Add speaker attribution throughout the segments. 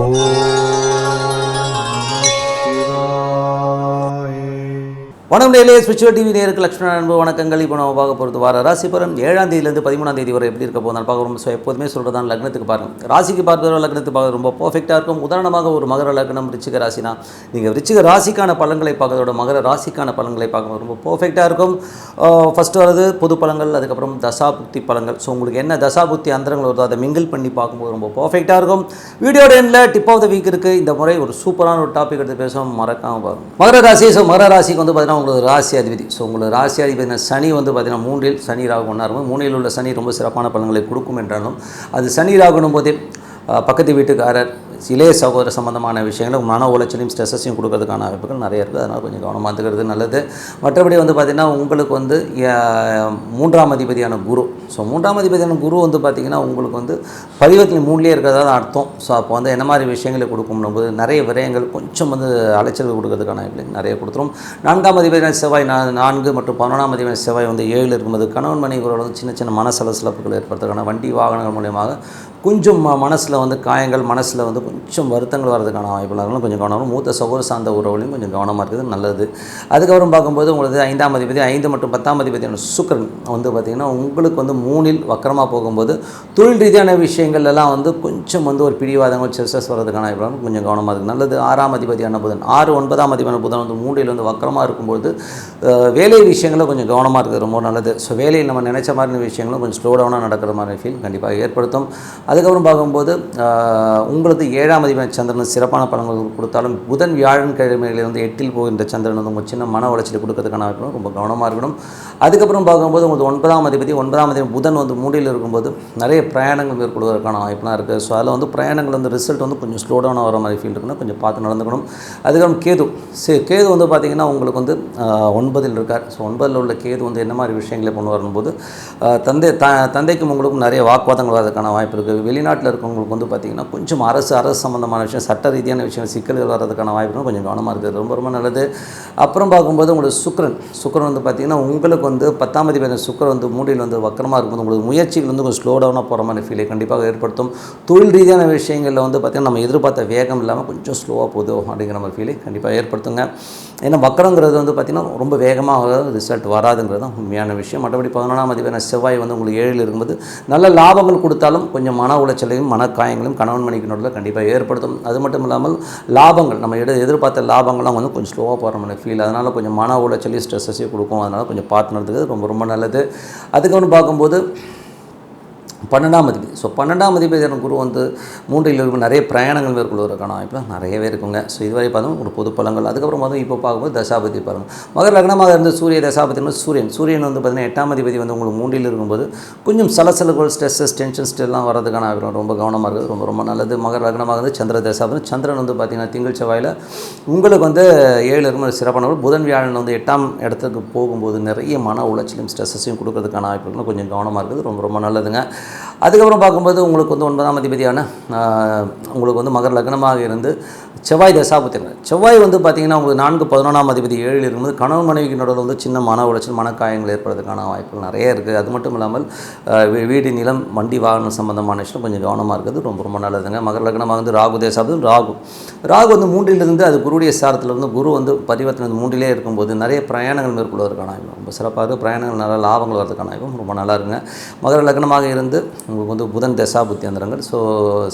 Speaker 1: Oh. வணக்கம் டெய்லியே spiritual TV நேருக்கு லட்சுமண அன்பு வணக்கங்கள். இப்போ நம்ம பார்க்க போகிறது வார ராசி பலன் ஏழாம் தேதியிலேருந்து பதிமூணாம் தேதி வரை எப்படி இருக்க போதும் பார்க்க ரொம்ப ஸோ எப்போதுமே சொல்கிறதான் லக்னத்துக்கு பாருங்கள் ராசிக்கு பார்ப்பதோ லக்னத்துக்கு பார்க்க ரொம்ப பர்ஃபெக்டாக இருக்கும். உதாரணமாக ஒரு மகர லக்னம் ரிச்சிக ராசினா நீங்கள் ரிச்சிக ராசிக்கான பலன்களை பார்க்கறதோட மகர ராசிக்கான பலன்களை பார்க்கும்போது ரொம்ப பர்ஃபெக்டாக இருக்கும். ஃபஸ்ட்டு வரது பொது பழங்கள் அதுக்கப்புறம் தசாபுக்தி பழங்கள். ஸோ உங்களுக்கு என்ன தசாபுக்தி அந்தரங்கள் வருதோ அதை மிங்கிள் பண்ணி பார்க்கும்போது ரொம்ப பர்ஃபெக்டாக இருக்கும். வீடியோட எண்டில் டிப் ஆஃப் த வீக் இருக்குது இந்த முறை ஒரு சூப்பரான ஒரு டாபிக் எடுத்து பேசுவோம் மறக்காமல் பாருங்கள் மகர ராசி ஸோ மகர ராசிக்கு வந்து பார்த்தீங்கன்னா உங்களுக்கு ராசி அதிபதி. ஸோ உங்களுக்கு ராசி அதிபதி சனி வந்து பார்த்தீங்கன்னா மூன்றில் சனி ராகு ஒன்றா இருக்கும் மூணில் உள்ள சனி ரொம்ப சிறப்பான பலன்களை கொடுக்கும் என்றாலும் அது சனி ராகுனும் போதே பக்கத்து வீட்டுக்காரர் இளைய சகோதர சம்மந்தமான விஷயங்கள் மன உளைச்சலையும் ஸ்ட்ரெஸ்ஸையும் கொடுக்கறதுக்கான வாய்ப்புகள் நிறைய இருக்குது. அதனால் கொஞ்சம் கவனமாக இருந்துக்கிறது நல்லது. மற்றபடி வந்து பார்த்திங்கன்னா உங்களுக்கு வந்து மூன்றாம் அதிபதியான குரு. ஸோ மூன்றாம் அதிபதியான குரு வந்து பார்த்திங்கன்னா உங்களுக்கு வந்து பதிவத்தில் மூணுலேயே இருக்கிறதா அர்த்தம். ஸோ அப்போ வந்து என்ன மாதிரி விஷயங்களை கொடுக்கும்னும் போது நிறைய விரயங்கள் கொஞ்சம் வந்து அலைச்சல் கொடுக்கறதுக்கான வாய்ப்புகள் நிறைய கொடுத்துரும். நான்காம் அதிபதியான செவ்வாய் நான்கு மற்றும் பதினொன்றாம் அதிபதியான செவ்வாய் வந்து ஏழில் இருக்கும்போது கணவன் மனைவி வந்து சின்ன சின்ன மன சலசலப்புகள் ஏற்படுறதுக்கான வண்டி வாகனங்கள் மூலியமாக கொஞ்சம் மனசில் வந்து காயங்கள் மனசில் வந்து கொஞ்சம் வருத்தங்கள் வரதுக்கான வாய்ப்புகள் கொஞ்சம் கவனம் மூத்த சகோதர சார்ந்த உறவுலையும் கொஞ்சம் கவனமாக இருக்கிறது நல்லது. அதுக்கப்புறம் பார்க்கும்போது உங்களுக்கு ஐந்தாம் அதிபதி ஐந்து மற்றும் பத்தாம் அதிபதியான சுக்கரன் வந்து பார்த்திங்கன்னா உங்களுக்கு வந்து மூணில் வக்கரமாக போகும்போது தொழில் ரீதியான விஷயங்கள்லாம் வந்து கொஞ்சம் வந்து ஒரு பிடிவாதங்கள் ஸ்ட்ரெஸ் வர்றதுக்கான வாய்ப்புகள் கொஞ்சம் கவனமாக இருக்குது நல்லது ஆறாம் அதிபதியான புதன். ஆறு ஒன்பதாம் அதிபதியான புதன் வந்து மூன்றில் வந்து வக்கரமாக இருக்கும்போது வேலை விஷயங்களில் கொஞ்சம் கவனமாக இருக்குது ரொம்ப நல்லது. ஸோ வேலையில் நம்ம நினைச்ச மாதிரி விஷயங்களும் கொஞ்சம் ஸ்லோ டவுனாக நடக்கிற மாதிரி ஃபீல் கண்டிப்பாக ஏற்படுத்தும். அது அதுக்கப்புறம் பார்க்கும்போது உங்களுக்கு ஏழாம் அதிபதி சந்திரன் சிறப்பான பலன்கள் கொடுத்தாலும் புதன் வியாழன் கிழமைகளில் வந்து எட்டில் போகின்ற சந்திரன் வந்து உங்களுக்கு சின்ன மன உளைச்சல் கொடுக்கறதுக்கான வாய்ப்பு ரொம்ப கவனமாக இருக்கணும். அதுக்கப்புறம் பார்க்கும்போது உங்களுக்கு ஒன்பதாம் அதிபதி ஒன்பதாம் அதிபதி புதன் வந்து மூடியில் இருக்கும்போது நிறைய பிரயாணங்கள் மேற்கொள்வதற்கான வாய்ப்புலாம் இருக்குது ஸோ அதில் வந்து பிரயாணங்கள் வந்து ரிசல்ட் வந்து கொஞ்சம் ஸ்லோ டவுனாக வர மாதிரி ஃபீல் இருக்குன்னா கொஞ்சம் பார்த்து நடந்துக்கணும். அதுக்கப்புறம் கேது. சரி கேது வந்து பார்த்திங்கன்னா உங்களுக்கு வந்து ஒன்பதில் இருக்கார். ஸோ ஒன்பதில் உள்ள கேது வந்து என்ன மாதிரி விஷயங்களை கொண்டு வரும்போது தந்தை த தந்தைக்கும் உங்களுக்கும் நிறைய வாக்குவாதங்கள் வரதுக்கான வாய்ப்பு இருக்குது வெளிநாட்டில் இருக்கவங்களுக்கு வந்து பார்த்திங்கன்னா கொஞ்சம் அரசு அரசு சம்மந்தமான விஷயம் சட்ட ரீதியான விஷயம் சிக்கல்கள் வர்றதுக்கான வாய்ப்பு கொஞ்சம் கவனமாக இருக்குது. ரொம்ப ரொம்ப நல்லது. அப்புறம் பார்க்கும்போது உங்களுக்கு சுக்கரன். சுக்கிரன் வந்து பார்த்திங்கன்னா உங்களுக்கு வந்து பத்தாம் அதிபதி சுக்கிரன் வந்து மூடியில் வந்து வக்கரமாக இருக்கும்போது உங்களுக்கு முயற்சிகள் வந்து கொஞ்சம் ஸ்லோ டவுனாக போகிற மாதிரி ஃபீலை கண்டிப்பாக ஏற்படுத்தும். தொழில் ரீதியான விஷயங்களில் வந்து பார்த்திங்கன்னா நம்ம எதிர்பார்த்த வேகம் இல்லாமல் கொஞ்சம் ஸ்லோவாக போதும் அப்படிங்கிற மாதிரி ஃபீலை கண்டிப்பாக ஏற்படுத்துங்க. ஏன்னா வக்கரங்கிறது வந்து பார்த்திங்கன்னா ரொம்ப வேகமாக ரிசல்ட் வராதுங்கிறது தான் உண்மையான விஷயம். மற்றபடி பதினொன்றாம் அதிபதியான செவ்வாய் வந்து உங்களுக்கு ஏழில் இருக்கும்போது நல்ல லாபங்கள் கொடுத்தாலும் கொஞ்சம் மன உளைச்சலையும் மனக்காயங்களையும் கணவன் மணிக்கு நடுவில் கண்டிப்பாக ஏற்படுத்தும். அது மட்டும் இல்லாமல் லாபங்கள் நம்ம எடு எதிர்பார்த்த லாபங்கள்லாம் வந்து கொஞ்சம் ஸ்லோவாக போகிற மாதிரி ஃபீல் அதனால் கொஞ்சம் மன உளைச்சலையும் ஸ்ட்ரெஸ்ஸையும் கொடுக்கும். அதனால் கொஞ்சம் பார்த்து நடந்துக்கிறது ரொம்ப ரொம்ப நல்லது. அதுக்கப்புறம் பார்க்கும்போது பன்னெண்டாம் அதிபதி. ஸோ பன்னெண்டாம் அதிபதியான குரு வந்து மூன்றில் இருக்கும் நிறைய பிரயாணங்கள் மேற்கொள்வதற்கான வாய்ப்பு நிறையவே இருக்குங்க. ஸோ இதுவரை பார்த்தோம் ஒரு பொது பலங்கள் அதுக்கப்புறம் பார்த்தோம் இப்போ பார்க்கும்போது தசாபதி பலன். மகர் லக்னமாக இருந்து சூரிய தசாபதி சூரியன். சூரியன் வந்து பார்த்தீங்கன்னா எட்டாம் அதிபதி வந்து உங்களுக்கு மூன்றில் இருக்கும்போது கொஞ்சம் சலசலகள் ஸ்ட்ரெஸ்ஸஸ் டென்ஷன்ஸ் எல்லாம் வரதுக்கான வாய்ப்பு ரொம்ப கவனமாக இருக்குது. ரொம்ப ரொம்ப நல்லது. மகர் லக்னமாக இருந்து சந்திர தசாபதி. சந்திரன் வந்து பார்த்திங்கன்னா திங்கள் செவ்வாயில் உங்களுக்கு வந்து ஏழு இருக்கும் சிறப்பான புதன் வியாழன் வந்து எட்டாம் இடத்துக்கு போகும்போது நிறைய மன உளைச்சலையும் ஸ்ட்ரெஸ்ஸையும் கொடுக்கறதுக்கான வாய்ப்புகள் கொஞ்சம் கவனமாக இருக்குது. ரொம்ப ரொம்ப நல்லதுங்க. அதுக்கப்புறம் பார்க்கும்போது உங்களுக்கு வந்து ஒன்பதாம் அதிபதியான உங்களுக்கு வந்து மகர லக்னமாக இருந்து செவ்வாய் தசாபத்தினர். செவ்வாய் வந்து பார்த்திங்கன்னா உங்களுக்கு நான்கு பதினொன்றாம் அதிபதி ஏழில் இருக்கும்போது கணவன் மனைவிக்கு நடுவில் வந்து சின்ன மன உளைச்சல் மனக்காயங்கள் ஏற்படுறதுக்கான வாய்ப்புகள் நிறைய இருக்குது அது மட்டும் இல்லாமல் வீடு நிலம் வண்டி வாகனம் சம்பந்தமான விஷயம் கொஞ்சம் கவனமாக இருக்குது ரொம்ப ரொம்ப நல்லதுங்க. மகர லக்னமாக வந்து ராகு தேசாபதி ராகு. ராகு வந்து மூன்றிலிருந்து அது குருடைய சாரத்தில் வந்து குரு வந்து பரிவர்த்தனை மூன்றிலே இருக்கும்போது நிறைய பிரயாணங்கள் மேற்கொள்வதற்கான ஆய்வு ரொம்ப சிறப்பாக இருக்குது பிரயாணங்கள் நல்ல லாபங்கள் வரதுக்கான ஆய்வும் ரொம்ப நல்லா இருக்குங்க. மகர லக்னமாக இருந்து உங்களுக்கு வந்து புதன் தசாபுத்தியந்திரங்கள் ஸோ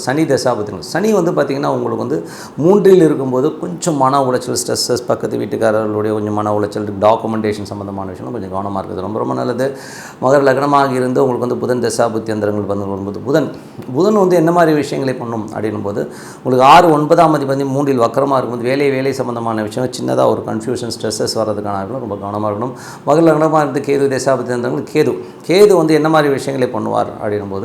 Speaker 1: சனி தசாபுத்திகள் சனி வந்து பார்த்திங்கன்னா உங்களுக்கு வந்து மூன்றில் இருக்கும்போது கொஞ்சம் மன உளைச்சல் ஸ்ட்ரெஸ்ஸஸ் பக்கத்து வீட்டுக்காரர்களுடைய கொஞ்சம் மன உளைச்சல் டாக்குமெண்டேஷன் சம்மந்தமான விஷயம் கொஞ்சம் கவனமாக இருக்குது ரொம்ப ரொம்ப நல்லது. மகர லக்னமாக இருந்து உங்களுக்கு வந்து புதன் தசாபுத்தி அந்தரங்கள் வந்து வரும்போது புதன் புதன் வந்து என்ன மாதிரி விஷயங்களை பண்ணும் அப்படின்னும் போது உங்களுக்கு ஆறு ஒன்பதாம் அதிபதி மூன்றில் வக்கரமாக இருக்கும்போது வேலை வேலை சம்மந்தமான விஷயம் சின்னதாக ஒரு கன்ஃபியூஷன் ஸ்ட்ரெஸ்ஸஸ் வரதுக்கான ரொம்ப கவனமாக இருக்கணும். மகர லக்னமாக இருந்து கேது தசாபதி அந்தரங்கள் கேது. கேது வந்து என்ன மாதிரி விஷயங்களை பண்ணுவார் அப்படின்னும் போது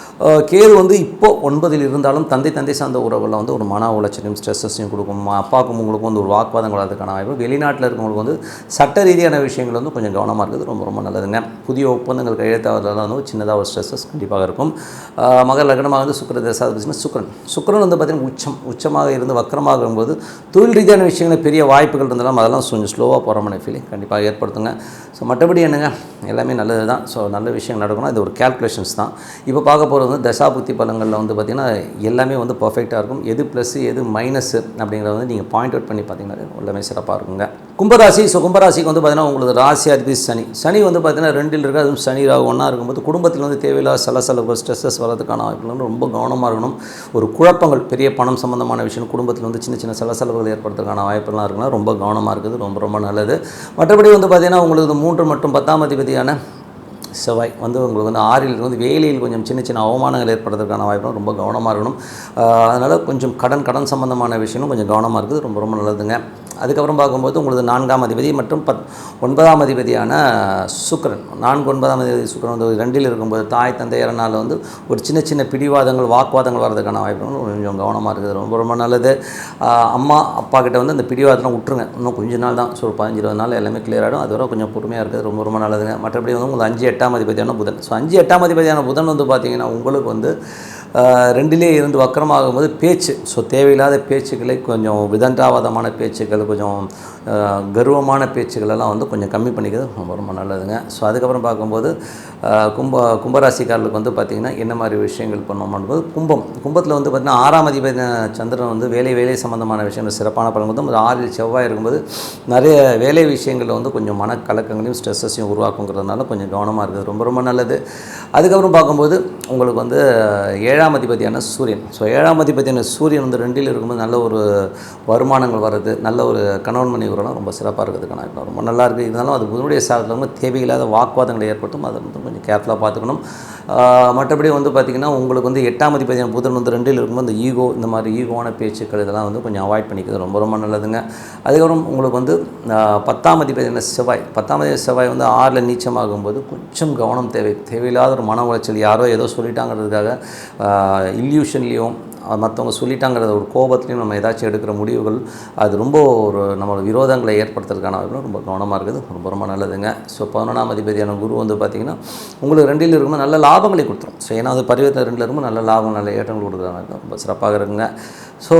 Speaker 1: கேது வந்து இப்போ ஒன்பதில் இருந்தாலும் தந்தை தந்தை சார்ந்த உறவில் வந்து ஒரு மன உளைச்சலையும் ஸ்ட்ரெஸ்ஸையும் கொடுக்கும். அப்பாவுக்கும் உங்களுக்கும் வந்து ஒரு வாக்குவாதம் வளர்றதுக்கான வாய்ப்பு. வெளிநாட்டில் இருக்கவங்களுக்கு வந்து சட்ட ரீதியான விஷயங்கள் வந்து கொஞ்சம் கவனமாக இருக்குது ரொம்ப ரொம்ப நல்லதுங்க. புதிய ஒப்பந்தங்கள் கையெழுத்தாவதெல்லாம் வந்து சின்னதாக ஒரு ஸ்ட்ரெஸ்ஸஸ் கண்டிப்பாக இருக்கும். அஹ், மகர லக்னமாக வந்து சுக்கர தசாபதினா சுக்கரன். சுக்கரன் வந்து பார்த்திங்கன்னா உச்சம் உச்சமாக இருந்து வக்கரமாக இருக்கும்போது தொழில் ரீதியான விஷயங்கள் பெரிய வாய்ப்புகள் இருந்தாலும் அதெல்லாம் கொஞ்சம் ஸ்லோவாக போகிற ஃபீலிங் கண்டிப்பாக ஏற்படுத்துங்க. ஸோ மற்றபடி என்னங்க? எல்லாமே நல்லது தான் ஸோ நல்ல விஷயம் நடக்கணும் இது ஒரு கேல்குலேஷன்ஸ் தான். இப்போ பார்க்க போகிறது வந்து தசாபுத்தி பலங்களில் வந்து பார்த்திங்கன்னா எல்லாமே வந்து பர்ஃபெக்டாக இருக்கும். எது ப்ளஸ் எது மைனஸ் அப்படிங்கிறத வந்து நீங்கள் பாயிண்ட் அவுட் பண்ணி பார்த்தீங்கன்னா எல்லாமே சிறப்பாக இருக்குங்க. கும்பராசி ஸோ கும்பராசிக்கு வந்து பார்த்திங்கன்னா உங்களுக்கு ராசி அதிபதி சனி. சனி வந்து பார்த்திங்கன்னா ரெண்டில் இருக்க அதுவும் சனி ராகு ஒன்றா இருக்கும்போது குடும்பத்தில் வந்து தேவையில்லாத சலசலப்பு ஸ்ட்ரெஸ்ஸஸ் வரதுக்கான வாய்ப்புகள் ரொம்ப கவனமாக இருக்கணும். ஒரு குழப்பங்கள் பெரிய பணம் சம்மந்தமான விஷயம் குடும்பத்தில் வந்து சின்ன சின்ன சலசலப்புகள் ஏற்படுறதுக்கான வாய்ப்புலாம் இருக்குன்னா ரொம்ப கவனமாக இருக்குது ரொம்ப ரொம்ப நல்லது. மற்றபடி வந்து பார்த்திங்கன்னா உங்களுக்கு மூன்று மற்றும் பத்தாம் அதிபதியான செவ்வாய் வந்து உங்களுக்கு வந்து ஆறில் வந்து வேலையில் கொஞ்சம் சின்ன சின்ன அவமானங்கள் ஏற்படுறதுக்கான வாய்ப்பும் ரொம்ப கவனமாக இருக்கணும். அதனால் கொஞ்சம் கடன் கடன் சம்பந்தமான விஷயமும் கொஞ்சம் கவனமாக இருக்குது. ரொம்ப ரொம்ப நல்லதுங்க. அதுக்கப்புறம் பார்க்கும்போது உங்களுக்கு நான்காம் அதிபதி மற்றும் பத் ஒன்பதாம் அதிபதியான சுக்கரன். நான்கு ஒன்பதாம் அதிபதி சுக்கரன் வந்து ரெண்டில் இருக்கும்போது தாய் தந்தையரனால் வந்து ஒரு சின்ன சின்ன பிடிவாதங்கள் வாக்குவாதங்கள் வர்றதுக்கான வாய்ப்பு கொஞ்சம் கவனமாக இருக்குது. ரொம்ப ரொம்ப நல்லது. அம்மா அப்பா கிட்ட வந்து அந்த பிடிவாதம்லாம் விட்டுருங்க. இன்னும் கொஞ்ச நாள் தான். ஸோ பதினஞ்சு இருபது நாள் எல்லாமே கிளியர் ஆகிடும் அதுவரை கொஞ்சம் பொறுமையாக இருக்குது ரொம்ப ரொம்ப நல்லதுங்க. மற்றபடி வந்து உங்களுக்கு அஞ்சு எட்டாம் அதிபதியான புதன். ஸோ அஞ்சு எட்டாம் அதிபதியான புதன் வந்து பார்த்தீங்கன்னா உங்களுக்கு வந்து ரெண்டிலே இருந்து வக்கரமாகும் போது பேச்சு. ஸோ தேவையில்லாத பேச்சுக்களை கொஞ்சம் விதண்டாவாதமான பேச்சுக்கள் கொஞ்சம் கர்வமான பேச்சுக்கள் எல்லாம் வந்து கொஞ்சம் கம்மி பண்ணிக்கிறது ரொம்ப ரொம்ப நல்லதுங்க. ஸோ அதுக்கப்புறம் பார்க்கும்போது கும்ப கும்பராசிக்காரர்களுக்கு வந்து பார்த்திங்கன்னா என்ன மாதிரி விஷயங்கள் பண்ணோம்னு கும்பம். கும்பத்தில் வந்து பார்த்திங்கன்னா ஆறாம் அதிபதி சந்திரன் வந்து வேலை வேலை சம்மந்தமான விஷயங்கள் சிறப்பான பலன் வந்து ஆறில் செவ்வாய் இருக்கும்போது நிறைய வேலை விஷயங்களில் வந்து கொஞ்சம் மனக்கலக்கங்களையும் ஸ்ட்ரெஸ்ஸையும் உருவாக்குங்கிறதுனால கொஞ்சம் கவனமாக இருக்குது. ரொம்ப ரொம்ப நல்லது. அதுக்கப்புறம் பார்க்கும்போது உங்களுக்கு வந்து ஏழாம் அதிபதியான சூரியன். ஸோ ஏழாம் அதிபதியான சூரியன் வந்து ரெண்டில் இருக்கும்போது நல்ல ஒரு வருமானங்கள் வர்றது நல்ல ஒரு கணவன் மணி உறவுலாம் ரொம்ப சிறப்பாக இருக்கிறதுக்கான வாய்ப்பு ரொம்ப நல்லா இருக்குது இருந்தாலும் அது புதனுடைய சாதத்தில் வந்து தேவையில்லாத வாக்குவாதங்களை ஏற்படுத்தும். அதை வந்து கொஞ்சம் கேர்ஃபுல்லாக பார்த்துக்கணும். மற்றபடி வந்து பார்த்திங்கன்னா உங்களுக்கு வந்து எட்டாம் அதிபதியான புதன் வந்து ரெண்டில் இருக்கும்போது இந்த ஈகோ இந்த மாதிரி ஈகோவான பேச்சுக்கள் இதெல்லாம் வந்து கொஞ்சம் அவாய்ட் பண்ணிக்கிறது ரொம்ப ரொம்ப நல்லதுங்க. அதுக்கப்புறம் உங்களுக்கு வந்து பத்தாம் பத்தாம் அதிபதியான செவ்வாய். பத்தாம் அதிபதி செவ்வாய் வந்து ஆறில் நீச்சமாகும்போது கொஞ்சம் கவனம் தேவை. தேவையில்லாத ஒரு மன உளைச்சல் யாரோ ஏதோ சொல்லிட்டாங்கிறதுக்காக இல்யூஷன்லேயும் மற்றவங்க சொல்லிட்டாங்கிறத ஒரு கோபத்துலையும் நம்ம ஏதாச்சும் எடுக்கிற முடிவுகள் அது ரொம்ப ஒரு நம்மளோட விரோதங்களை ஏற்படுத்துறதுக்கான ரொம்ப கவனமாக இருக்குது. ரொம்ப ரொம்ப நல்லதுங்க. ஸோ பதினொன்றாம் அதிபதியான குரு வந்து பார்த்திங்கன்னா உங்களுக்கு ரெண்டில் இருக்கும்போது நல்ல லாபங்களை கொடுத்துரும். ஸோ ஏன்னா அது பரிவர்த்தனை ரெண்டில் இருக்கும்போது நல்ல லாபம் நல்ல ஏற்றங்கள் கொடுக்குறாங்க ரொம்ப சிறப்பாக இருக்குங்க. ஸோ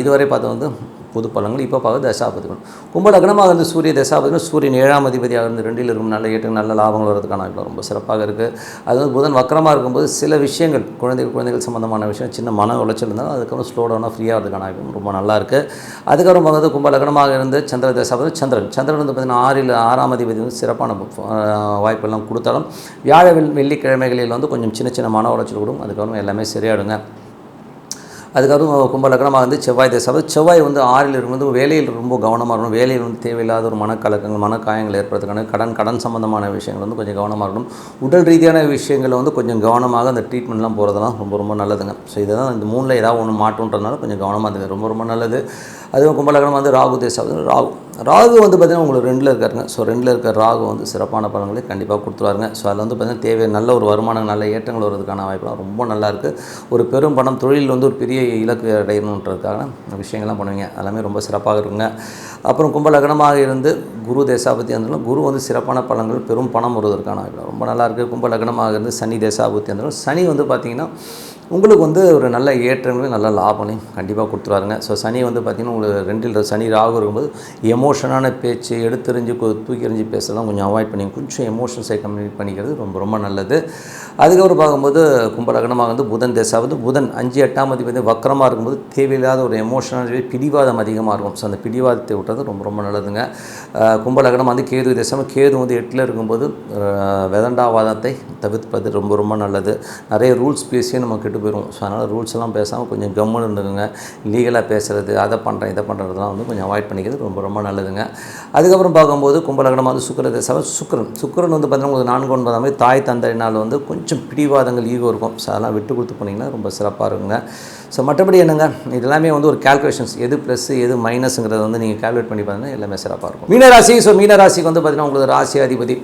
Speaker 1: இதுவரை பார்த்து வந்து பொது பலன்கள் இப்போ பார்க்க தசாபதிகள். கும்ப லக்னமாக இருந்து சூரிய தசாபதிகள் சூரியன் ஏழாம் அதிபதியாக இருந்து ரெண்டில் இருக்கும் நல்ல ஏற்று நல்ல லாபங்கள் வரதுக்கான வாய்ப்பு ரொம்ப சிறப்பாக இருக்குது அது வந்து புதன் வக்கரமாக இருக்கும்போது சில விஷயங்கள் குழந்தைகள் குழந்தைகள் சம்மந்தமான விஷயம் சின்ன மன உளைச்சல் இருந்தாலும் அதுக்கப்புறம் ஸ்லோ டவுனாக ஃப்ரீயாக வரதுக்கான ரொம்ப நல்லா இருக்குது அதுக்கப்புறம் பார்க்குறது கும்ப லக்னமாக இருந்து சந்திர தசாபதி சந்திரன். சந்திரன் வந்து பார்த்திங்கன்னா ஆறில் ஆறாம் அதிபதி வந்து சிறப்பான வாய்ப்பெல்லாம் கொடுத்தாலும் வியாழ வெள்ளிக்கிழமைகளில் வந்து கொஞ்சம் சின்ன சின்ன மன உளைச்சல் கொடுக்கும் அதுக்கப்புறம் எல்லாமே சரியாயிடுங்க. அதுக்கப்புறம் கும்பலக்கணமாக வந்து செவ்வாய் தசை. செவ்வாய் வந்து ஆறில் இருக்கும்போது வேலையில் ரொம்ப கவனமாக இருக்கணும். வேலையில் வந்து தேவையில்லாத ஒரு மனக்கலக்கங்கள் மனக்காயங்கள் ஏற்படுறதுக்கான கடன் கடன் சம்பந்தமான விஷயங்கள் வந்து கொஞ்சம் கவனமாக இருக்கணும். உடல் ரீதியான விஷயங்களில் வந்து கொஞ்சம் கவனமாக அந்த ட்ரீட்மெண்ட்லாம் போகிறதெல்லாம் ரொம்ப ரொம்ப நல்லதுங்க. ஸோ இதுதான் இந்த மூணில் ஏதாவது ஒன்று மாட்டுன்றதுனால கொஞ்சம் கவனமாக இருந்தது ரொம்ப ரொம்ப நல்லது. அதுவும் கும்பலகணம் வந்து ராகு தேசாவது ராகு. ராகு வந்து பார்த்திங்கன்னா உங்களுக்கு ரெண்டில் இருக்காருங்க. ஸோ ரெண்டில் இருக்கிற ராகு வந்து சிறப்பான பலன்களை கண்டிப்பாக கொடுத்துருவாருங்க. ஸோ அதில் வந்து பார்த்திங்கன்னா தேவை நல்ல ஒரு வருமானம் நல்ல ஏற்றங்கள் வருவதற்கான வாய்ப்புலாம் ரொம்ப நல்லா இருக்குது ஒரு பெரும் பணம் தொழில் வந்து ஒரு பெரிய இலக்கு அடையணுன்றதுக்கான விஷயங்கள்லாம் பண்ணுவீங்க. எல்லாமே ரொம்ப சிறப்பாக இருக்குங்க. அப்புறம் கும்பலகணமாக இருந்து குரு தேசாபதி இருந்தாலும் குரு வந்து சிறப்பான பலன்கள் பெரும் பணம் வருவதற்கான வாய்ப்பு ரொம்ப நல்லாயிருக்கு கும்பலகணமாக இருந்து சனி தேசாபுத்தி இருந்தாலும் சனி வந்து பார்த்திங்கன்னா உங்களுக்கு வந்து ஒரு நல்ல ஏற்றங்களும் நல்ல லாபங்களையும் கண்டிப்பாக கொடுத்துருவாருங்க. ஸோ சனி வந்து பார்த்திங்கன்னா உங்களுக்கு ரெண்டில் சனி ராகு இருக்கும்போது எமோஷனான பேச்சு எடுத்தெறிஞ்சு தூக்கி எறிஞ்சு பேசலாம் கொஞ்சம் அவாய்ட் பண்ணி கொஞ்சம் எமோஷன்ஸை கம்யூனிகேட் பண்ணிக்கிறது ரொம்ப ரொம்ப நல்லது. அதுக்கப்புறம் பார்க்கும்போது கும்பலகனமாக வந்து புதன் தேசா வந்து புதன் அஞ்சு எட்டாம் அதிபதி வக்கரமாக இருக்கும்போது தேவையில்லாத ஒரு எமோஷனல் பிடிவாதம் அதிகமாக இருக்கும். ஸோ அந்த பிடிவாதத்தை விட்டது ரொம்ப ரொம்ப நல்லதுங்க. கும்பலகனம் வந்து கேது தேசம் கேது வந்து எட்டில் இருக்கும்போது வெதண்டாவாதத்தை தவிர்ப்பது ரொம்ப ரொம்ப நல்லது. நிறைய ரூல்ஸ் பேசியே நம்ம கெட்டு போயிடும் ஸோ அதனால் ரூல்ஸ் எல்லாம் பேசாமல் கொஞ்சம் கம்முன்னு இருந்துக்குங்க. லீகலாக பேசுகிறது அதை பண்ணுறேன் இதை பண்ணுறதுலாம் வந்து கொஞ்சம் அவாய்ட் பண்ணிக்கிறது ரொம்ப ரொம்ப நல்லதுங்க. அதுக்கப்புறம் பார்க்கும்போது கும்பலகனமாக வந்து சுக்கர தேசம் சுக்கரன். சுக்கரன் வந்து பார்த்தீங்கன்னா உங்களுக்கு நான்கு ஒன்பதாம் மாதிரி தாய் தந்தையினால் வந்து கொஞ்சம் பிடிவாதங்கள் ஈகோ இருக்கும். ஸோ அதெல்லாம் விட்டு கொடுத்து போனீங்கன்னா ரொம்ப சிறப்பாக இருக்குங்க. ஸோ மற்றபடி என்னங்க? இதெல்லாமே வந்து ஒரு கால்குலேஷன்ஸ் எது ப்ளஸ் எது மைனஸுங்கிறத வந்து நீங்கள் கால்குலேட் பண்ணி பார்த்தீங்கன்னா எல்லாமே சிறப்பாக இருக்கும். மீனராசி ஸோ மீனராசிக்கு வந்து பார்த்தீங்கன்னா உங்களுக்கு ராசி அதிபதி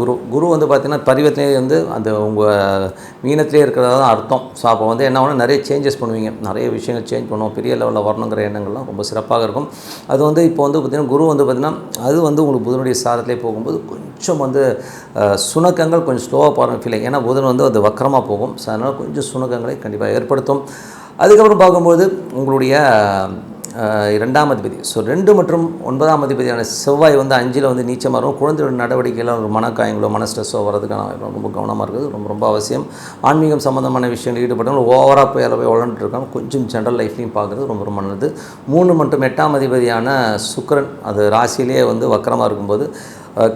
Speaker 1: குரு. குரு வந்து பார்த்தீங்கன்னா பரிவத்திலே வந்து அந்த உங்கள் மீனத்திலே இருக்கிறதா தான் அர்த்தம். ஸோ ஸோ அப்போ வந்து என்ன ஆகும்னா நிறைய சேஞ்சஸ் பண்ணுவீங்க. நிறைய விஷயங்கள் சேஞ்ச் பண்ணுவோம். பெரிய லெவலில் வரணுங்கிற எண்ணங்கள்லாம் ரொம்ப சிறப்பாக இருக்கும். அது வந்து இப்போ வந்து பார்த்திங்கன்னா குரு வந்து பார்த்திங்கன்னா அது வந்து உங்களுக்கு புதனுடைய சாரத்திலே போகும்போது கொஞ்சம் வந்து சுணக்கங்கள் கொஞ்சம் ஸ்லோவாக போகிற ஃபீலிங் ஏன்னா புதன் வந்து அது வக்கரமாக போகும். ஸோ அதனால் கொஞ்சம் சுணக்கங்களை கண்டிப்பாக ஏற்படுத்தும். அதுக்கப்புறம் பார்க்கும்போது உங்களுடைய இரண்டாம் அதிபதி. ஸோ ரெண்டு மற்றும் ஒன்பதாம் அதிபதியான செவ்வாய் வந்து அஞ்சில் வந்து நீச்சமாக இருக்கும். குழந்தையோட நடவடிக்கையில் ஒரு மனக்காயங்களோ மன ஸ்ட்ரெஸ்ஸோ வரதுக்கான ரொம்ப கவனமாக இருக்குது. ரொம்ப ரொம்ப அவசியம். ஆன்மீகம் சம்மந்தமான விஷயங்கள் ஈடுபட்டவங்க ஓவராக போய் அதில் போய் வளர்ந்துட்டு கொஞ்சம் ஜென்ரல் லைஃப்லையும் பார்க்குறது ரொம்ப ரொம்ப நல்லது. மூணு மற்றும் எட்டாம் அதிபதியான சுக்கரன் அது ராசியிலேயே வந்து வக்கரமாக இருக்கும்போது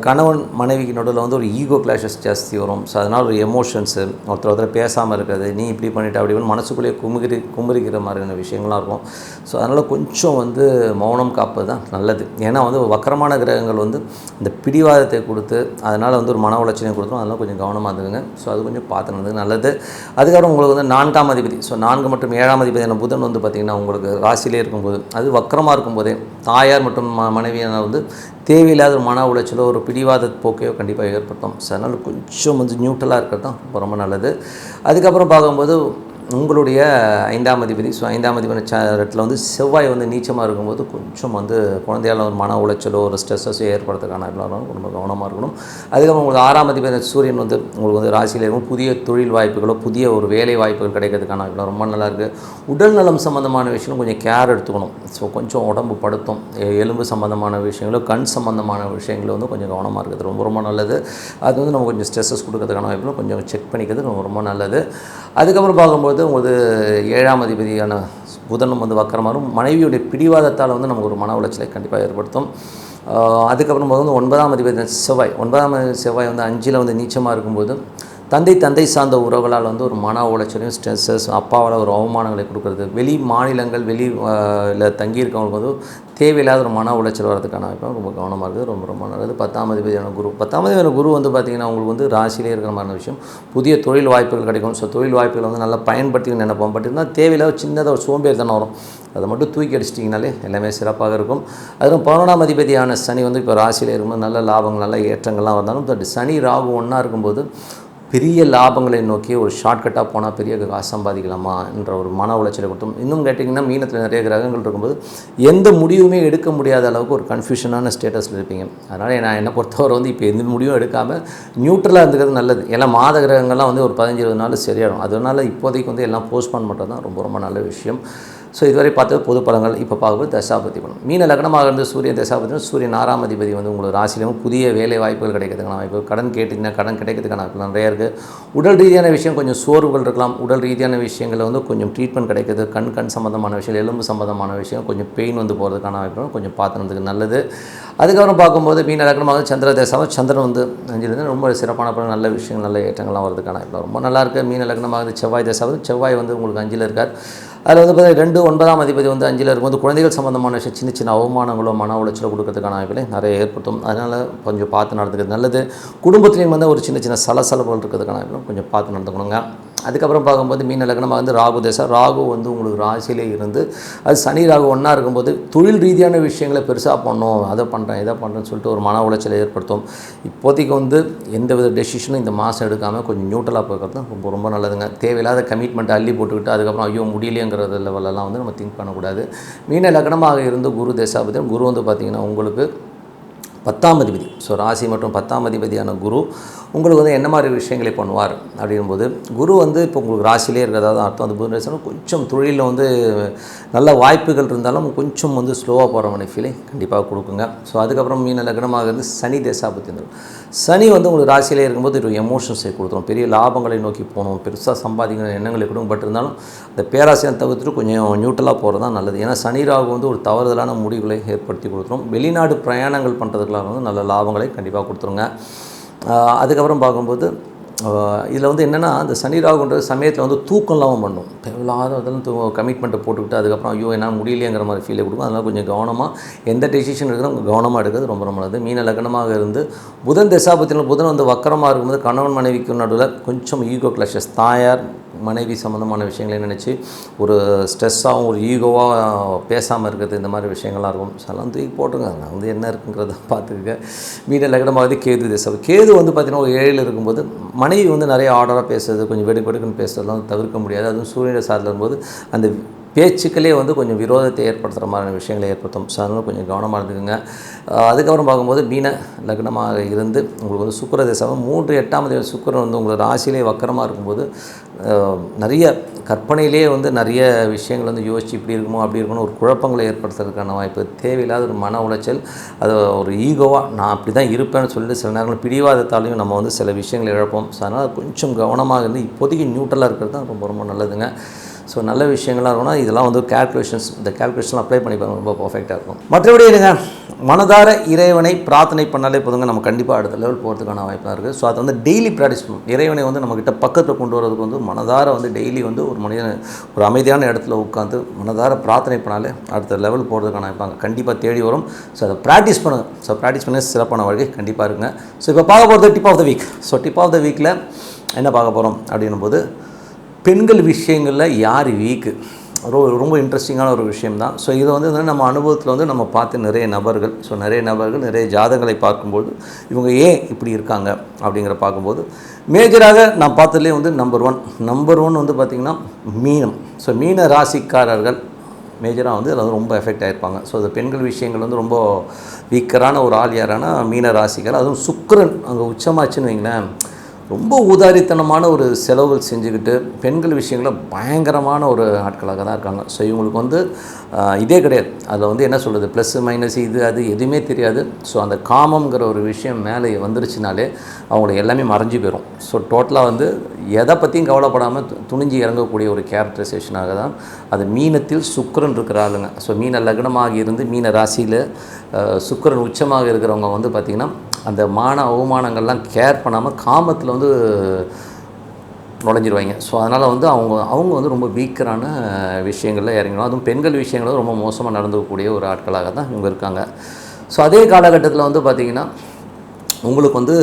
Speaker 1: கணவன் மனைவிக்கு நடுவில் வந்து ஒரு ஈகோ கிளாஷஸ் ஜாஸ்தி வரும். ஸோ அதனால் ஒரு எமோஷன்ஸு ஒருத்தர் ஒருத்தர் பேசாமல் இருக்கிறது நீ இப்படி பண்ணிட்ட அப்படி மனசுக்குள்ளேயே குமுறி குமுறிக்கிற மாதிரியான விஷயங்கள்லாம் இருக்கும். ஸோ அதனால் கொஞ்சம் வந்து மௌனம் காப்பது தான் நல்லது. ஏன்னா வந்து வக்கரமான கிரகங்கள் வந்து இந்த பிடிவாதத்தை கொடுத்து அதனால் வந்து ஒரு மன உளைச்சலையும் கொடுத்துரும். அதெல்லாம் கொஞ்சம் கவனமாக இருந்துங்க ஸோ அது கொஞ்சம் பார்த்து நடந்தது நல்லது. அதுக்கப்புறம் உங்களுக்கு வந்து நான்காம் அதிபதி. ஸோ நான்கு மற்றும் ஏழாம் அதிபதியான புதன் வந்து பார்த்திங்கன்னா உங்களுக்கு ராசியிலே இருக்கும்போது அது வக்கரமாக இருக்கும்போதே தாயார் மற்றும் ம மனைவியான வந்து தேவையில்லாத ஒரு மன உளைச்சலோ ஒரு பிடிவாத போக்கையோ கண்டிப்பாக ஏற்படுத்தும். ஸோ அதனால் கொஞ்சம் வந்து நியூட்ரலாக இருக்கிறது தான் ரொம்ப ரொம்ப நல்லது. அதுக்கப்புறம் பார்க்கும்போது உங்களுடைய ஐந்தாம் அதிபதி ஸோ ஐந்தாம் அதிபதி இடத்துல வந்து செவ்வாய் வந்து நீச்சமாக இருக்கும்போது கொஞ்சம் வந்து குழந்தையால் ஒரு மன உளைச்சலோ ஒரு ஸ்ட்ரெஸ்ஸஸோ ஏற்படுறதுக்கான வாய்ப்புலாம் ரொம்ப கவனமாக இருக்கணும். அதுக்கப்புறம் உங்களுக்கு ஆறாம் அதிபதி சூரியன் வந்து உங்களுக்கு வந்து ராசியில் இருக்கும். புதிய தொழில் வாய்ப்புகளோ புதிய ஒரு வேலை வாய்ப்புகள் கிடைக்கிறதுக்கான வாய்ப்புலாம் ரொம்ப நல்லா இருக்குது உடல் நலம் சம்மந்தமான விஷயம் கொஞ்சம் கேர் எடுத்துக்கணும். ஸோ கொஞ்சம் உடம்பு படுத்தும். எலும்பு சம்மந்தமான விஷயங்களோ கண் சம்மந்தமான விஷயங்களோ வந்து கொஞ்சம் கவனமாக இருக்கிறது ரொம்ப ரொம்ப நல்லது. அது வந்து நம்ம கொஞ்சம் ஸ்ட்ரெஸ்ஸஸ் கொடுக்கறதுக்கான வாய்ப்புகளும் கொஞ்சம் செக் பண்ணிக்கிறது ரொம்ப ரொம்ப நல்லது. அதுக்கப்புறம் பார்க்கும்போது உங்களுக்கு ஏழாம் அதிபதியான புதனும் வந்து வக்கரமாறும் மனைவியுடைய பிடிவாதத்தால் வந்து நமக்கு ஒரு மன உளைச்சலை கண்டிப்பாக ஏற்படுத்தும். அதுக்கப்புறம் அதுக்கப்புறம் வந்து ஒன்பதாம் அதிபதி செவ்வாய். ஒன்பதாம் செவ்வாய் வந்து அஞ்சில் வந்து நீச்சமாக இருக்கும்போது தந்தை தந்தை சார்ந்த உறவுகளால் வந்து ஒரு மன உளைச்சலையும் ஸ்ட்ரெஸ்ஸஸ் அப்பாவால் ஒரு அவமானங்களை கொடுக்குறது. வெளி மாநிலங்கள் வெளி இல்லை தங்கியிருக்கவங்களுக்கு வந்து தேவையில்லாத ஒரு மன உளைச்சல் வரதுக்கான வாய்ப்பு ரொம்ப கவனமாக இருக்குது. ரொம்ப ரொம்ப நல்லது. பத்தாம் அதிபதியான குரு பத்தாம் அதிபதியான குரு வந்து பார்த்திங்கன்னா உங்களுக்கு வந்து ராசியிலே இருக்கிற மாதிரி விஷயம். புதிய தொழில் வாய்ப்புகள் கிடைக்கும். ஸோ தொழில் வாய்ப்புகள் வந்து நல்லா பயன்படுத்தி நினைப்போம். பட் இருந்தால் தேவையில்லாத சின்னதாக ஒரு சோம்பேறித்தனம் வரும். அதை மட்டும் தூக்கி அடிச்சிட்டிங்கனாலே எல்லாமே சிறப்பாக இருக்கும். அதுவும் பதினொன்றாம் அதிபதியான சனி வந்து இப்போ ராசியில் இருக்கும்போது நல்ல லாபங்கள் நல்ல ஏற்றங்கள்லாம் வந்தாலும் பட் சனி ராகு ஒன்றா இருக்கும்போது பெரிய லாபங்களை நோக்கி ஒரு ஷார்ட்கட்டாக போனால் பெரிய காசு சம்பாதிக்கலாமா என்ற ஒரு மன உளைச்சலை கொடுத்தோம். இன்னும் கேட்டிங்கன்னா மீனத்தில் நிறைய கிரகங்கள் இருக்கும்போது எந்த முடிவுமே எடுக்க முடியாத அளவுக்கு ஒரு கன்ஃபியூஷனான ஸ்டேட்டஸில் இருப்பீங்க. அதனால் நான் என்னை பொறுத்தவரை வந்து இப்போ எந்த முடிவும் எடுக்காமல் நியூட்ரலாக இருந்துக்கிறது நல்லது. ஏன்னா மாத கிரகங்கள்லாம் வந்து ஒரு பதினஞ்சு இருபது நாள் சரியாயிடும். அதனால் இப்போதைக்கு வந்து எல்லாம் போஸ்ட்பான் பண்ணுறது தான் ரொம்ப ரொம்ப நல்ல விஷயம். ஸோ இதுவரை பார்த்தது பொது பலங்கள் இப்போ பார்க்கும்போது தசாபதி படம் மீன லக்னமாக இருந்த சூரியன் தசாபதி சூரியன் ஆறாம் அதிபதி வந்து உங்களுக்கு ராசியிலும் புதிய வேலை வாய்ப்புகள் கிடைக்கிறதுக்கான வாய்ப்பு கடன் கேட்டிங்கன்னா கடன் கிடைக்கிறதுக்கான வாய்ப்பு நிறைய இருக்குது உடல் ரீதியான விஷயம் கொஞ்சம் சோர்வுகள் இருக்கலாம். உடல் ரீதியான விஷயங்களில் வந்து கொஞ்சம் ட்ரீட்மெண்ட் கிடைக்குது கண் கண் சம்மந்தமான விஷயம் எலும்பு சம்மந்தமான விஷயம் கொஞ்சம் பெயின் வந்து போகிறதுக்கான வாய்ப்பு கொஞ்சம் பார்த்துனதுக்கு நல்லது. அதுக்கப்புறம் பார்க்கும்போது மீன லக்னமாக சந்திர தேசம் சந்திரன் வந்து அஞ்சிலிருந்து ரொம்ப சிறப்பான படம் நல்ல விஷயங்கள் நல்ல ஏற்றங்கள்லாம் வரதுக்கான வாய்ப்பு ரொம்ப நல்லா இருக்குது மீன லக்னமாக செவ்வாய் தேசம் செவ்வாய் வந்து உங்களுக்கு அஞ்சில் இருக்கார். அதில் வந்து பார்த்தீங்கன்னா ரெண்டு ஒன்பதாம் அதிபதி வந்து அஞ்சில் இருக்கும்போது குழந்தைகள் சம்மந்தமான விஷயம் சின்ன சின்ன அவமானங்களோ மன உளைச்சலோ கொடுக்கறதுக்கான வாய்ப்புகளை நிறைய ஏற்படுத்தும். அதனால் கொஞ்சம் பார்த்து நடந்துக்கிறது நல்லது. குடும்பத்துலேயும் வந்து ஒரு சின்ன சின்ன சலசலப்புகள் இருக்கிறதுக்கான வாய்ப்புகளும் கொஞ்சம் பார்த்து நடந்துக்கணுங்க. அதுக்கப்புறம் பார்க்கும்போது மீன லக்னமாக வந்து ராகு தசை. ராகு வந்து உங்களுக்கு ராசியிலே இருந்து அது சனி ராகு ஒன்றா இருக்கும்போது தொழில் ரீதியான விஷயங்களை பெருசாக பண்ணோம். அதை பண்ணுறேன் இதை பண்ணுறேன்னு சொல்லிட்டு ஒரு மன உளைச்சலை ஏற்படுத்தும். இப்போதைக்கு வந்து எந்த வித டெசிஷனும் இந்த மாதம் எடுக்காமல் கொஞ்சம் நியூட்ரலாக போய்க்கிறது ரொம்ப ரொம்ப நல்லதுங்க. தேவையில்லாத கமிட்மெண்ட் அள்ளி போட்டுக்கிட்டு அதுக்கப்புறம் ஐயோ முடியலையேங்கிற லெவலெல்லாம் வந்து நம்ம திங்க் பண்ணக்கூடாது. மீன லக்னமாக இருந்து குரு தேசாபதி குரு வந்து பார்த்திங்கன்னா உங்களுக்கு பத்தாம் அதிபதி. ஸோ ராசி மற்றும் பத்தாம் அதிபதியான குரு உங்களுக்கு வந்து என்ன மாதிரி விஷயங்களை பண்ணுவார் அப்படிங்கும்போது குரு வந்து இப்போ உங்களுக்கு ராசிலே இருக்கிறதா தான் அர்த்தம். அந்த புதன் கொஞ்சம் தொழிலில் வந்து நல்ல வாய்ப்புகள் இருந்தாலும் கொஞ்சம் வந்து ஸ்லோவாக போகிற மாதிரி ஃபீலிங் கண்டிப்பாக கொடுக்குங்க. ஸோ அதுக்கப்புறம் மீன லக்னமாக இருந்து சனி தேசாபத்தி சனி வந்து உங்களுக்கு ராசியிலே இருக்கும்போது ஒரு எமோஷன்ஸை கொடுத்துரும். பெரிய லாபங்களை நோக்கி போகணும். பெருசாக சம்பாதிக்கிற எண்ணங்களை கொடுக்கும். பட் இருந்தாலும் இந்த பேராசையை தவிர்த்துட்டு கொஞ்சம் நியூட்ரலாக போகிறது தான் நல்லது. ஏன்னா சனி ராகு வந்து ஒரு தவறுதலான முடிவுகளை ஏற்படுத்தி கொடுத்துரும். வெளிநாடு பிரயாணங்கள் பண்ணுறதுக்கெல்லாம் வந்து நல்ல லாபங்களை கண்டிப்பாக கொடுத்துருங்க. அதுக்கப்புறம் பார்க்கும்போது இதில் வந்து என்னென்னா அந்த சனி ராகுன்ற சமயத்தில் வந்து தூக்கம் இல்லாமல் பண்ணும். தேவையில்லாத இதெல்லாம் தூ கமிட்மெண்ட்டை போட்டுக்கிட்டு அதுக்கப்புறம் ஐயோ என்ன முடியலையேங்கிற மாதிரி ஃபீலை கொடுக்கும். அதனால் கொஞ்சம் கவனமாக எந்த டெசிஷன் எடுக்கிறோம் கவனமாக எடுக்கிறது ரொம்ப ரொம்ப நல்லது. மீன லக்னமாக இருந்து புதன் தசாபத்தினால் புதன் வந்து வக்கரமாக இருக்கும்போது கணவன் மனைவிக்கு நடுவில் கொஞ்சம் ஈகோ கிளாஷஸ் தாயார் மனைவி சம்மந்தமான விஷயங்களை நினச்சி ஒரு ஸ்ட்ரெஸ்ஸாகவும் ஒரு ஈகோவாக பேசாமல் இருக்கிறது இந்த மாதிரி விஷயங்கள்லாம் இருக்கும். ஸோ அதெல்லாம் தூக்கி போட்டுருங்க. நான் வந்து என்ன இருக்குங்கிறத பார்த்துக்க மீடியா லக்னமாக கேது தேசம். கேது வந்து பார்த்திங்கன்னா ஒரு ஏழில் இருக்கும்போது மனைவி வந்து நிறைய ஆர்டராக பேசுறது கொஞ்சம் வெடுக்கு வெடுக்குன்னு பேசுறதுலாம் தவிர்க்க முடியாது. அதுவும் சூரியனை சார்ந்த இருக்கும்போது அந்த பேச்சுக்களே வந்து கொஞ்சம் விரோதத்தை ஏற்படுத்துகிற மாதிரியான விஷயங்களை ஏற்படுத்தும். ஸோ அதனால் கொஞ்சம் கவனமாக இருந்துக்குங்க. அதுக்கப்புறம் பார்க்கும்போது மீன லக்னமாக இருந்து உங்களுக்கு வந்து சுக்கர தசம் மூன்று எட்டாம் தேதி சுக்கரன் வந்து உங்களுக்கு ராசியிலே வக்கரமாக இருக்கும்போது நிறைய கற்பனையிலே வந்து நிறைய விஷயங்கள் வந்து யோசிச்சு இப்படி இருக்குமோ அப்படி இருக்குமோ ஒரு குழப்பங்களை ஏற்படுத்துறதுக்கான வாய்ப்பு தேவையில்லாத ஒரு மன உளைச்சல் அது ஒரு ஈகோவாக நான் அப்படி தான் இருப்பேன்னு சொல்லிட்டு சில நேரங்கள் பிடிவாதத்தாலையும் நம்ம வந்து சில விஷயங்களை இழப்போம். ஸோ அதனால் கொஞ்சம் கவனமாக இருந்து இப்போதைக்கு நியூட்ரலாக இருக்கிறது தான் ரொம்ப ரொம்ப நல்லதுங்க. ஸோ நல்ல விஷயங்களாக இருக்கும்னா இதெல்லாம் வந்து கேல்குலேஷன்ஸ் இந்த கேல்குலேஷன் அப்ளை பண்ணி பாருங்கள் ரொம்ப பர்ஃபெக்டாக இருக்கும். மற்றபடி என்னங்க? மனதார இறைவனை பிரார்த்தனை பண்ணாலே போதுங்க நம்ம கண்டிப்பாக அடுத்த லெவல் போகிறதுக்கான வாய்ப்பாக இருக்குது ஸோ அதை வந்து டெய்லி ப்ராக்டிஸ் பண்ணணும். இறைவனை வந்து நம்மக்கிட்ட பக்கத்தில் கொண்டு வரதுக்கு வந்து மனதார வந்து டெய்லி வந்து ஒரு மனிதன் ஒரு அமைதியான இடத்துல உட்காந்து மனதார பிரார்த்தனை பண்ணாலே அடுத்த லெவல் போகிறதுக்கான வாய்ப்பாங்க கண்டிப்பாக தேடி வரும். ஸோ அதை ப்ராக்டிஸ் பண்ணுங்கள் ஸோ ப்ராக்டிஸ் பண்ண சிறப்பான வழி கண்டிப்பாக இருக்குங்க. ஸோ இப்போ பார்க்க போகிறது tip of the week so tip of the வீக்கில் என்ன பார்க்க போகிறோம் அப்படின்னும் போது பெண்கள் விஷயங்களில் யார் வீக்கு? ரொம்ப ரொம்ப இன்ட்ரெஸ்டிங்கான ஒரு விஷயம் தான் ஸோ இதை வந்து நம்ம அனுபவத்தில் வந்து நம்ம பார்த்து நிறைய நபர்கள் ஸோ நிறைய நபர்கள் நிறைய ஜாதகங்களை பார்க்கும்போது இவங்க ஏன் இப்படி இருக்காங்க அப்படிங்கிற பார்க்கும்போது மேஜராக நான் பார்த்ததுலேயே வந்து நம்பர் ஒன் நம்பர் ஒன் வந்து பார்த்திங்கன்னா மீனம். ஸோ மீன ராசிக்காரர்கள் மேஜராக வந்து அதில் ரொம்ப எஃபெக்ட் ஆகிருப்பாங்க ஸோ அது பெண்கள் விஷயங்கள் வந்து ரொம்ப வீக்கரான ஒரு ஆள் யாரான மீன ராசிக்கார் அதுவும் சுக்கரன் அங்கே உச்சமாச்சுன்னு வைங்களேன். ரொம்ப ஊதாரித்தனமான ஒரு செலவுகள் செஞ்சுக்கிட்டு பெண்கள் விஷயங்களில் பயங்கரமான ஒரு ஆட்களாக தான் இருக்காங்க. ஸோ இவங்களுக்கு வந்து இதே கிடையாது. அதில் வந்து என்ன சொல்கிறது ப்ளஸ்ஸு மைனஸ் இது அது எதுவுமே தெரியாது. ஸோ அந்த காமங்கிற ஒரு விஷயம் மேலே வந்துருச்சுனாலே அவங்களுக்கு எல்லாமே மறைஞ்சு போயிடும் ஸோ டோட்டலாக வந்து எதை பற்றியும் கவலைப்படாமல் துணிஞ்சு இறங்கக்கூடிய ஒரு கேரக்டரைசேஷனாக தான் அது மீனத்தில் சுக்கரன் இருக்கிற ஆளுங்க. ஸோ மீன லக்னமாக இருந்து மீன ராசியில் சுக்கரன் உச்சமாக இருக்கிறவங்க வந்து பார்த்திங்கன்னா அந்த மான அவமானங்கள்லாம் கேர் பண்ணாமல் காமத்தில் வந்து நுழைஞ்சிருவாங்க. ஸோ அதனால் வந்து அவங்க அவங்க வந்து ரொம்ப வீக்கரான விஷயங்களில் இறங்கணும். அதுவும் பெண்கள் விஷயங்களும் ரொம்ப மோசமாக நடந்துக்கக்கூடிய ஒரு ஆட்களாக தான் இவங்க இருக்காங்க. ஸோ அதே காலகட்டத்தில் வந்து பார்த்திங்கன்னா உங்களுக்கு வந்து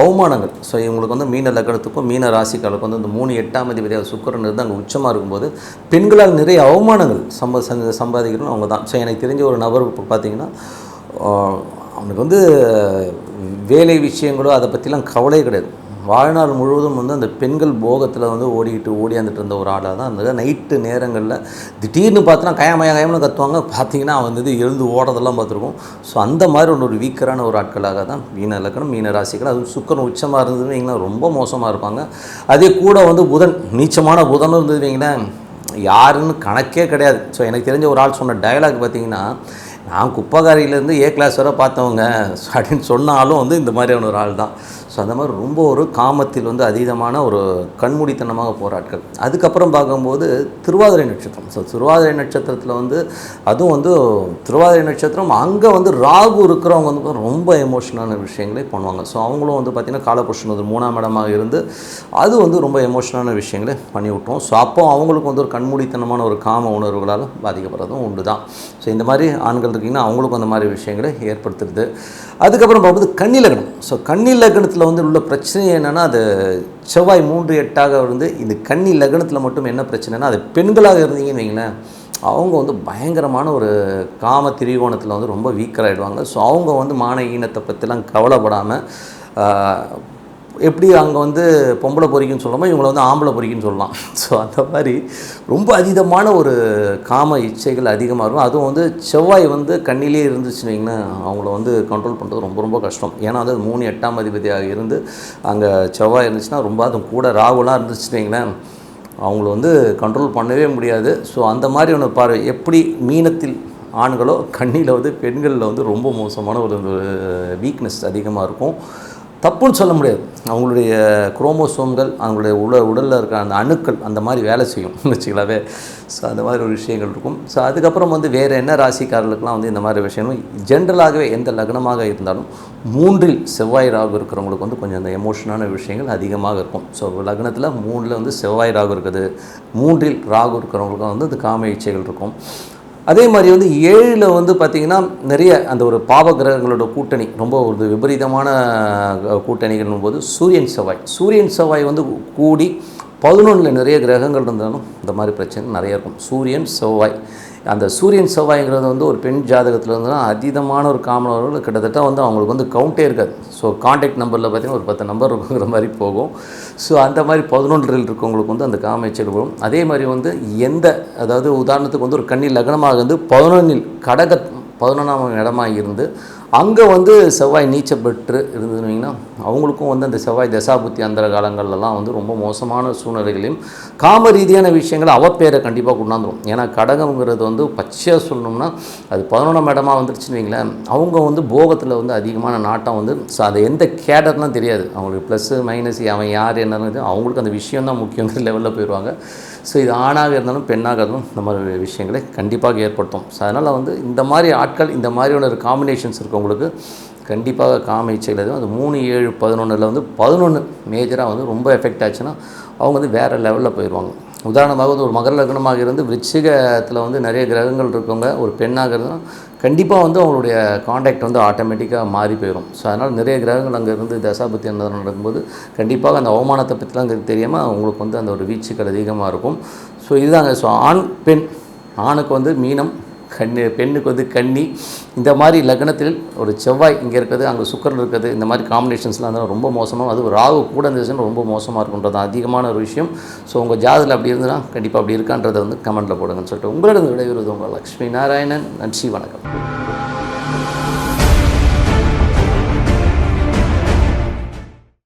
Speaker 1: அவமானங்கள். ஸோ இவங்களுக்கு வந்து மீன லக்னத்துக்கும் மீன ராசிக்காலுக்கும் வந்து இந்த மூணு எட்டாம் அதிபதியாக சுக்கரன் இருந்து அங்கே உச்சமாக இருக்கும்போது பெண்களால் நிறைய அவமானங்கள் சம்ப சம்பாதிக்கணும் அவங்க தான் ஸோ எனக்கு தெரிஞ்ச ஒரு நபர் இப்போ பார்த்தீங்கன்னா அவனுக்கு வந்து வேலை விஷயங்களோ அதை பற்றிலாம் கவலையே கிடையாது. வாழ்நாள் முழுவதும் வந்து அந்த பெண்கள் போகத்தில் வந்து ஓடிக்கிட்டு ஓடியாந்துட்டு இருந்த ஒரு ஆளாக தான் இருந்தது. நைட்டு நேரங்களில் திடீர்னு பார்த்தோன்னா கயமய கயம்னு கத்துவாங்க. பார்த்தீங்கன்னா அவன் வந்து எழுந்து ஓடுறதெல்லாம் பார்த்துருக்கோம் ஸோ அந்த மாதிரி ஒன்று ஒரு வீக்கரான ஒரு ஆட்களாக தான் மீன இலக்கணம் மீன ராசிகள். அதுவும் சுக்கரன் உச்சமாக இருந்ததுன்னு வைங்களேன் ரொம்ப மோசமாக இருப்பாங்க. அதே கூட வந்து புதன் நீச்சமான புதனும் இருந்தது வைங்களேன். யாருன்னு கணக்கே கிடையாது. ஸோ எனக்கு தெரிஞ்ச ஒரு ஆள் சொன்ன டயலாக் பார்த்தீங்கன்னா நான் குப்பகாரியிலேருந்து ஏ கிளாஸ் வரை பார்த்தவங்க. அப்படின்னு சொன்னாலும் வந்து இந்த மாதிரியான ஒரு ஆள் தான். ஸோ அந்த மாதிரி ரொம்ப ஒரு காமத்தில் வந்து அதீதமான ஒரு கண்மூடித்தனமாக போகிற ஆட்கள் அதுக்கப்புறம் பார்க்கும்போது திருவாதிரை நட்சத்திரம். ஸோ திருவாதிரை நட்சத்திரத்தில் வந்து அதுவும் வந்து திருவாதிரை நட்சத்திரம் அங்கே வந்து ராகு இருக்கிறவங்க வந்து ரொம்ப எமோஷனான விஷயங்களே பண்ணுவாங்க. ஸோ அவங்களும் வந்து பார்த்திங்கன்னா காலபுருஷன் வந்து மூணாம் இடமாக இருந்து அது வந்து ரொம்ப எமோஷனான விஷயங்களை பண்ணி விட்டோம் ஸோ அப்போ அவங்களுக்கு வந்து ஒரு கண்மூடித்தனமான ஒரு காம உணர்வுகளால் பாதிக்கப்படுறதும் உண்டு தான் ஸோ இந்த மாதிரி ஆண்கள் இருக்கீங்கன்னா அவங்களுக்கும் அந்த மாதிரி விஷயங்களை ஏற்படுத்துறது. அதுக்கப்புறம் பார்க்கும்போது கன்னி லக்னம் ஸோ கன்னி லக்னத்தில் வந்து உள்ள பிரச்சனை என்னென்னா அது செவ்வாய் மூன்று எட்டாக வந்து இந்த கன்னி லக்னத்தில் மட்டும் என்ன பிரச்சனைனா அது பெண்களாக இருந்தீங்கன்னு வைங்களேன் அவங்க வந்து பயங்கரமான ஒரு காம திரிகோணத்தில் வந்து ரொம்ப வீக்கராகிடுவாங்க ஸோ அவங்க வந்து மான ஈனத்தை பற்றிலாம் கவலைப்படாமல் எப்படி அங்கே வந்து பொம்பளை பொறிக்குன்னு சொல்லாமல் இவங்களை வந்து ஆம்பளை பொறிக்குன்னு சொல்லலாம். ஸோ அந்த மாதிரி ரொம்ப அதீதமான ஒரு காம இச்சைகள் அதிகமாக இருக்கும். அதுவும் வந்து செவ்வாய் வந்து கண்ணிலே இருந்துச்சுன்னு அவங்கள வந்து கண்ட்ரோல் பண்ணுறது ரொம்ப ரொம்ப கஷ்டம். ஏன்னா வந்து அது மூணு எட்டாம் அதிபதியாக இருந்து அங்கே செவ்வாய் இருந்துச்சுன்னா ரொம்ப அதுவும் கூட ராகுலாம் இருந்துச்சுன்னு வைங்களேன் அவங்கள வந்து கண்ட்ரோல் பண்ணவே முடியாது. ஸோ அந்த மாதிரி ஒன்று பாரு எப்படி மீனத்தில் ஆண்களோ கண்ணியில் வந்து பெண்களில் வந்து ரொம்ப மோசமான ஒரு வீக்னஸ் அதிகமாக இருக்கும். தப்புன்னு சொல்ல முடியாது. அவங்களுடைய குரோமோசோம்கள் அவங்களுடைய உட உடலில் இருக்கிற அந்த அணுக்கள் அந்த மாதிரி வேலை செய்யும். வச்சுக்கலாவே ஸோ அந்த மாதிரி ஒரு விஷயங்கள் இருக்கும். ஸோ அதுக்கப்புறம் வந்து வேறு என்ன ராசிக்காரர்களுக்கெலாம் வந்து இந்த மாதிரி விஷயங்களும் ஜென்ரலாகவே எந்த லக்னமாக இருந்தாலும் மூன்றில் செவ்வாய் ராகு இருக்கிறவங்களுக்கு வந்து கொஞ்சம் அந்த எமோஷனான விஷயங்கள் அதிகமாக இருக்கும். ஸோ லக்னத்தில் மூணில் வந்து செவ்வாய் ராகு இருக்குது. மூன்றில் ராகு இருக்கிறவங்களுக்கு வந்து அந்த காம இச்சைகள் இருக்கும். அதே மாதிரி வந்து ஏழில் வந்து பார்த்திங்கன்னா நிறைய அந்த ஒரு பாவ கிரகங்களோட கூட்டணி ரொம்ப ஒரு விபரீதமான அஹ், கூட்டணிகள்னும் போது சூரியன் செவ்வாய். சூரியன் செவ்வாய் வந்து கூடி பதினொன்றில் நிறைய கிரகங்கள் இருந்தாலும் இந்த மாதிரி பிரச்சனை நிறைய இருக்கும். சூரியன் செவ்வாய். அந்த சூரியன் செவ்வாய்ங்கிறது வந்து ஒரு பெண் ஜாதகத்தில் இருந்ததுன்னா அதீதமான ஒரு காமனவர்கள் கிட்டத்தட்ட வந்து அவங்களுக்கு வந்து கவுண்டே இருக்காது. ஸோ காண்டாக்ட் நம்பரில் பார்த்தீங்கன்னா ஒரு பத்து நம்பர் இருக்குங்கிற மாதிரி போகும். ஸோ அந்த மாதிரி பதினொன்றில் இருக்கவங்களுக்கு வந்து அந்த காமேச்சல் வரும் அதே மாதிரி வந்து எந்த அதாவது உதாரணத்துக்கு வந்து ஒரு கண்ணி லக்னமாக இருந்து பதினொன்றில் கடக பதினொன்றாம் இடமாக இருந்து அங்கே வந்து செவ்வாய் நீச்சல் பெற்று இருந்ததுன்னா அவங்களுக்கும் வந்து அந்த செவ்வாய் தசாபுத்தி அந்தர காலங்கள்லாம் வந்து ரொம்ப மோசமான சூழ்நிலைகளையும் காம ரீதியான விஷயங்களை அவப்பேரை கண்டிப்பாக கொண்டாந்துடும் ஏன்னா கடகம்ங்கிறது வந்து பச்சையாக சொல்லணும்னா அது பதினொன்றாம் இடமா வந்துருச்சுன்னு வைங்களேன். அவங்க வந்து போகத்தில் வந்து அதிகமான நாட்டம் வந்து ஸோ அது எந்த கேடர்லாம் தெரியாது. அவங்களுக்கு ப்ளஸ்ஸு மைனஸ் அவன் யார் என்னன்னு அவங்களுக்கு அந்த விஷயம் தான் முக்கியங்கிற லெவலில் போயிடுவாங்க ஸோ இது ஆணாக இருந்தாலும் பெண்ணாக இருந்தாலும் இந்த மாதிரி விஷயங்களை கண்டிப்பாக ஏற்படுத்தும். ஸோ அதனால் வந்து இந்த மாதிரி ஆட்கள் இந்த மாதிரியான ஒரு காம்பினேஷன்ஸ் இருக்கவங்களுக்கு கண்டிப்பாக காம இச்சைகள் எதுவும் அந்த மூணு ஏழு பதினொன்றில் வந்து பதினொன்று மேஜராக வந்து ரொம்ப எஃபெக்ட் ஆச்சுன்னா அவங்க வந்து வேறு லெவலில் போயிடுவாங்க. உதாரணமாக வந்து ஒரு மகர லக்னமாக இருந்து விருச்சிகத்தில் வந்து நிறைய கிரகங்கள் இருக்கவங்க ஒரு பெண்ணாக இருந்தால் கண்டிப்பாக வந்து அவங்களுடைய காண்டாக்ட் வந்து ஆட்டோமேட்டிக்காக மாறி போயிடும் ஸோ அதனால் நிறைய கிரகங்கள் அங்கே இருந்து தசாபத்தி அந்த நடக்கும்போது கண்டிப்பாக அந்த அவமானத்தை பற்றிலாம் அங்கே தெரியாமல் அவங்களுக்கு வந்து அந்த ஒரு வீச்சுக்கள் அதிகமாக இருக்கும். ஸோ இதுதாங்க. ஸோ ஆண் பெண் ஆணுக்கு வந்து மீனம் கண்ணு பெண்ணுக்கு வந்து கன்னி இந்த மாதிரி லக்னத்தில் ஒரு செவ்வாய் இங்கே இருக்கிறது அங்கே சுக்கரன் இருக்கிறது இந்த மாதிரி காம்பினேஷன்ஸ்லாம் இருந்தால் ரொம்ப மோசமாக அது ராகு கூட இருந்துச்சுன்னா ரொம்ப மோசமாக இருக்குன்றது அதிகமான ஒரு விஷயம். ஸோ உங்கள் ஜாதத்தில் அப்படி இருந்ததுன்னா கண்டிப்பாக அப்படி இருக்கான்றதை வந்து கமெண்ட்டில் போடுங்கன்னு சொல்லிட்டு உங்களிடம் விடைபெறுவது உங்கள் லக்ஷ்மி நாராயணன். நன்றி வணக்கம்.